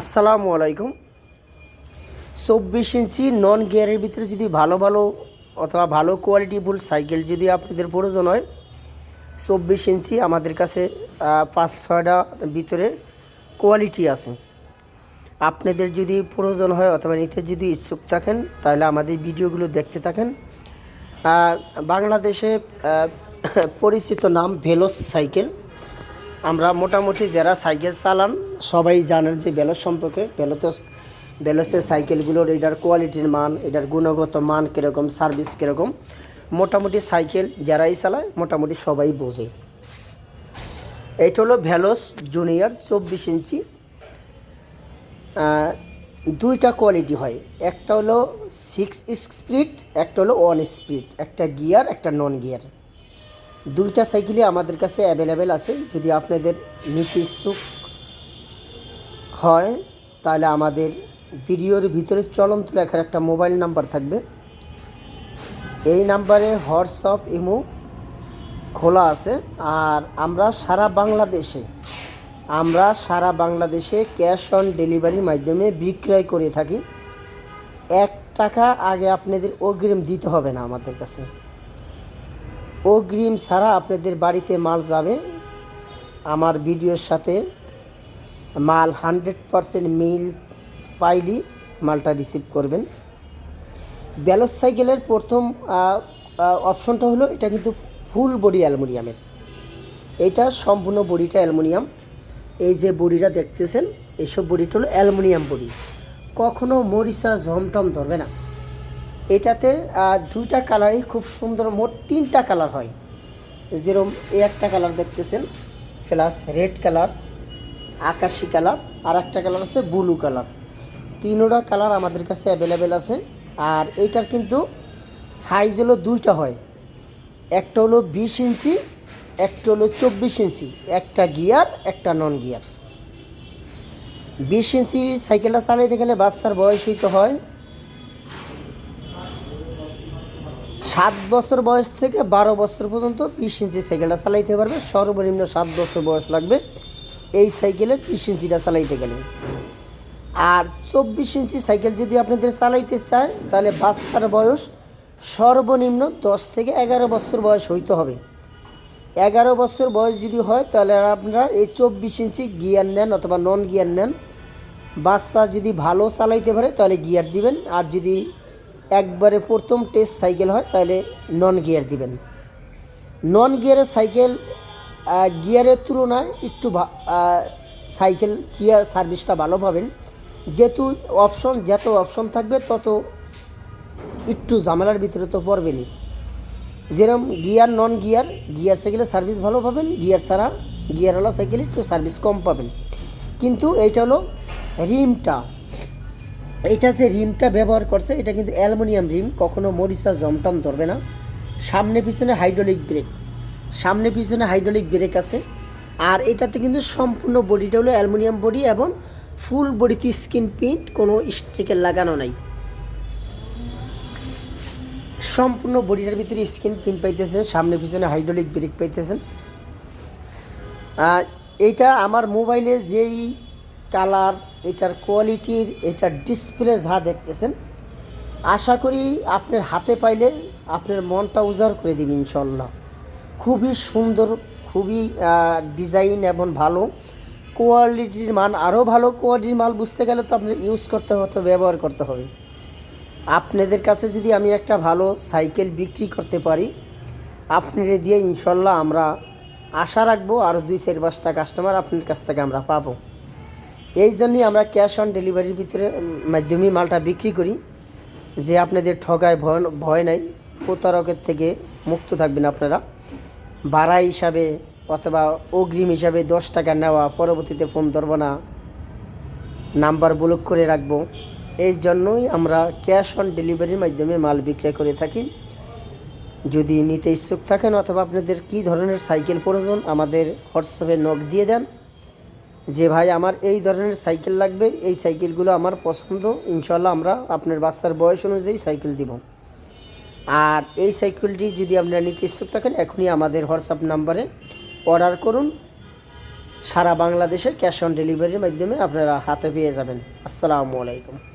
আসসালামু আলাইকুম। চব্বিশ ইঞ্চি নন গিয়ারের ভিতরে যদি ভালো ভালো অথবা ভালো কোয়ালিটিফুল সাইকেল যদি আপনাদের প্রয়োজন হয়, চব্বিশ ইঞ্চি আমাদের কাছে পাঁচ, ছয়টা ভিতরে কোয়ালিটি আছে। আপনাদের যদি প্রয়োজন হয় অথবা নিতে যদি ইচ্ছুক থাকেন, তাহলে আমাদের ভিডিওগুলো দেখতে থাকেন। বাংলাদেশে পরিচিত নাম ভেলোস সাইকেল আমরা মোটামুটি যারা সাইকেল চালান, সবাই জানেন যে বেলস সম্পর্কে। বেলতস বেলসের সাইকেলগুলোর এটার কোয়ালিটির মান, এটার গুণগত মান কীরকম, সার্ভিস কীরকম, মোটামুটি সাইকেল যারাই চালায়, মোটামুটি সবাই বোঝে। এইটা হলো ভ্যালোস জুনিয়র চব্বিশ ইঞ্চি। দুইটা কোয়ালিটি হয়। একটা হলো সিক্স স্পিড একটা হলো ওয়ান স্পিড একটা গিয়ার একটা নন গিয়ার দুইটা সাইকেলই আমাদের কাছে অ্যাভেলেবেল আছে। যদি আপনাদের নিতে ইচ্ছুক হয়, তাহলে আমাদের ভিডিওর ভিতরে চলন্ত লেখার একটা মোবাইল নাম্বার থাকবে। এই নাম্বারে হোয়াটসঅ্যাপ ইমো খোলা আছে। আর আমরা সারা বাংলাদেশে, আমরা সারা বাংলাদেশে ক্যাশ অন ডেলিভারির মাধ্যমে বিক্রয় করে থাকি। এক টাকা আগে আপনাদের অগ্রিম দিতে হবে না আমাদের কাছে। অগ্রিম ছাড়া আপনাদের বাড়িতে মাল যাবে। আমার ভিডিওর সাথে মাল হান্ড্রেড পারসেন্ট মিল পাইলি মালটা রিসিভ করবেন। ব্যালোস সাইকেলের প্রথম অপশনটা হলো এটা কিন্তু ফুল বডি অ্যালুমিনিয়ামের। এটা সম্পূর্ণ বডিটা অ্যালুমিনিয়াম। এই যে বডিটা দেখতেছেন এইসব বডিটা হলো অ্যালুমিনিয়াম বডি। কখনও মরিচা ঝমটম ধরবে না। এটাতে দুইটা কালারই খুব সুন্দর, মোট তিনটা কালার হয়। যেরকম এই একটা কালার দেখতেছেন প্লাস রেড কালার আকাশি কালার আর একটা কালার আছে ব্লু কালার তিনোটা কালার আমাদের কাছে অ্যাভেলেবেল আছে, আর এটার কিন্তু সাইজ হলো দুইটা হয়। একটা হলো বিশ ইঞ্চি, একটা হলো চব্বিশ ইঞ্চি, একটা গিয়ার একটা নন গিয়ার বিশ ইঞ্চি সাইকেলটা চালাইতে গেলে বাচ্চার বয়স হইতে হয় সাত বছর বয়স থেকে বারো বছর পর্যন্ত বিশ ইঞ্চি সাইকেলটা চালাইতে পারবে। সর্বনিম্ন সাত বছর বয়স লাগবে এই সাইকেলের বিশ ইঞ্চিটা চালাইতে গেলে। আর চব্বিশ ইঞ্চি সাইকেল যদি আপনাদের চালাইতে চায়, তাহলে বাচ্চার বয়স সর্বনিম্ন দশ থেকে এগারো বছর বয়স হইতে হবে। এগারো বছর বয়স যদি হয়, তাহলে আপনারা এই চব্বিশ ইঞ্চি গিয়ার নেন অথবা নন গিয়ার নেন। বাচ্চা যদি ভালো চালাইতে পারে, তাহলে গিয়ার দিবেন। আর যদি একবারে প্রথম টেস্ট সাইকেল হয়, তাহলে নন গিয়ার দিবেন। নন গিয়ারের সাইকেল গিয়ারের তুলনায় একটু সাইকেল গিয়ার সার্ভিসটা ভালো পাবেন। যেহেতু অপশন যত অপশন থাকবে, তত একটু ঝামেলার ভিতরে তো পড়বেনই। যেরকম গিয়ার নন গিয়ার গিয়ার সাইকেলের সার্ভিস ভালো পাবেন গিয়ার ছাড়া গিয়ারওয়ালা সাইকেলে একটু সার্ভিস কম পাবেন। কিন্তু এইটা হলো রিমটা এইটা যে রিমটা ব্যবহার করছে, এটা কিন্তু অ্যালুমিনিয়াম রিম, কখনো মরিচা, জমটম ধরবে না। সামনে পিছনে হাইড্রোলিক ব্রেক। সামনে পিছনে হাইড্রোলিক ব্রেক আছে। আর এটাতে কিন্তু সম্পূর্ণ বডিটা হলো অ্যালুমিনিয়াম বডি এবং ফুল বডিতে স্কিন প্রিন্ট, কোনো স্টিকের লাগানো নাই। সম্পূর্ণ বডিটার ভিতরে স্কিন প্রিন্ট পাইতেছেন, সামনে পিছনে হাইড্রোলিক ব্রেক পাইতেছেন। এইটা আমার মোবাইলে যেই কালার এটার কোয়ালিটির, এটার ডিসপ্লে যা দেখতেছেন, আশা করি আপনার হাতে পাইলে আপনার মনটা উজাড় করে দেবে ইনশাল্লাহ খুবই সুন্দর, খুবই ডিজাইন এবং ভালো। কোয়ালিটির মান আরও ভালো কোয়ালিটির মাল বুঝতে গেলে তো আপনার ইউজ করতে হতে ব্যবহার করতে হবে। আপনাদের কাছে যদি আমি একটা ভালো সাইকেল বিক্রি করতে পারি আপনাদের দিয়ে ইনশাল্লাহ আমরা আশা রাখব আরও দুই চার পাঁচটা কাস্টমার আপনার কাছ থেকে আমরা পাবো। এই জন্যই আমরা ক্যাশ অন ডেলিভারির ভিতরে মাধ্যমে মালটা বিক্রি করি, যে আপনাদের ঠগায় ভয় ভয় নাই, প্রতারকের থেকে মুক্ত থাকবেন আপনারা। ভাড়া হিসাবে অথবা অগ্রিম হিসাবে দশ টাকা নেওয়া, পরবর্তীতে ফোন ধরবো না নাম্বার ব্লক করে রাখব। এই জন্যই আমরা ক্যাশ অন ডেলিভারির মাধ্যমে মাল বিক্রয় করে থাকি। যদি নিতে ইচ্ছুক থাকেন অথবা আপনাদের কী ধরনের সাইকেল প্রয়োজন, আমাদের হোয়াটসঅ্যাপে নক দিয়ে দেন। যে ভাই, আমার এই ধরনের সাইকেল লাগবে, এই সাইকেলগুলো আমার পছন্দ ইনশাল্লাহ আমরা আপনার বাচ্চার বয়স অনুযায়ী সাইকেল দিব। আর এই সাইকেলটি যদি আপনারা নিতে ইচ্ছুক থাকেন, এখনই আমাদের হোয়াটসঅ্যাপ নাম্বারে অর্ডার করুন। সারা বাংলাদেশে ক্যাশ অন ডেলিভারির মাধ্যমে আপনারা হাতে পেয়ে যাবেন। আসসালামু আলাইকুম।